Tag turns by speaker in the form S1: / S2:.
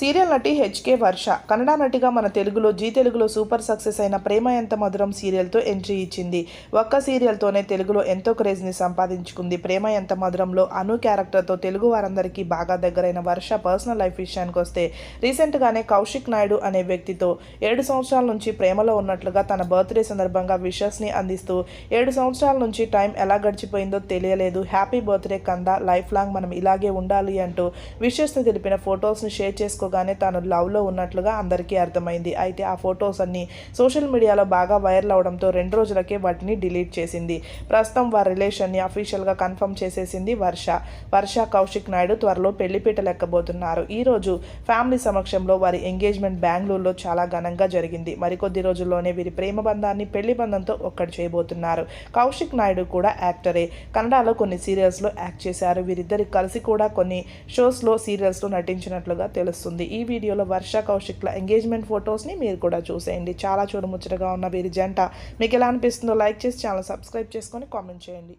S1: Serial నటి HK వర్ష కన్నడ నటిగా మన తెలుగులో జీ తెలుగులో సూపర్ సక్సెస్ అయిన ప్రేమ ఎంత మధురం సీరియల్తో ఎంట్రీ ఇచ్చింది. ఒక్క సీరియల్తోనే తెలుగులో ఎంతో క్రేజ్ని సంపాదించుకుంది. ప్రేమ ఎంత మధురంలో అను క్యారెక్టర్తో తెలుగు వారందరికీ బాగా దగ్గరైన వర్ష పర్సనల్ లైఫ్ విషయానికి వస్తే రీసెంట్గానే కౌశిక్ నాయుడు అనే వ్యక్తితో ఏడు సంవత్సరాల నుంచి ప్రేమలో ఉన్నట్లుగా తన బర్త్డే సందర్భంగా విషస్ని అందిస్తూ ఏడు సంవత్సరాల నుంచి టైం ఎలా గడిచిపోయిందో తెలియలేదు. Happy birthday Kanda life long మనం ఇలాగే ఉండాలి అంటూ విషస్ని తెలిపిన ఫొటోస్ని షేర్ చేసుకో చేసుకోగానే తాను లవ్లో ఉన్నట్లుగా అందరికీ అర్థమైంది. అయితే ఆ ఫొటోస్ అన్ని సోషల్ మీడియాలో బాగా వైరల్ అవడంతో రెండు రోజులకే వాటిని డిలీట్ చేసింది. ప్రస్తుతం వారి రిలేషన్ని అఫీషియల్గా కన్ఫర్మ్ చేసేసింది వర్ష. వర్ష కౌశిక్ నాయుడు త్వరలో పెళ్ళిపీట లెక్కబోతున్నారు. ఈ రోజు ఫ్యామిలీ సమక్షంలో వారి ఎంగేజ్మెంట్ బెంగళూరులో చాలా ఘనంగా జరిగింది. మరికొద్ది రోజుల్లోనే వీరి ప్రేమ బంధాన్ని పెళ్ళి బంధంతో ఒక్కటి చేయబోతున్నారు. కౌశిక్ నాయుడు కూడా యాక్టరే. కన్నడలో కొన్ని సీరియల్స్లో యాక్ట్ చేశారు. వీరిద్దరు కలిసి కూడా కొన్ని షోస్లో సీరియల్స్లో నటించినట్లుగా తెలుస్తుంది. ఈ వీడియోలో వర్ష కౌశిక్ల ఎంగేజ్మెంట్ ఫొటోస్ని మీరు కూడా చూసేయండి. చాలా చూడముచ్చటగా ఉన్న వీరి జంట. మీకు ఎలా అనిపిస్తుందో లైక్ చేసి ఛానల్ సబ్స్క్రైబ్ చేసుకొని కామెంట్ చేయండి.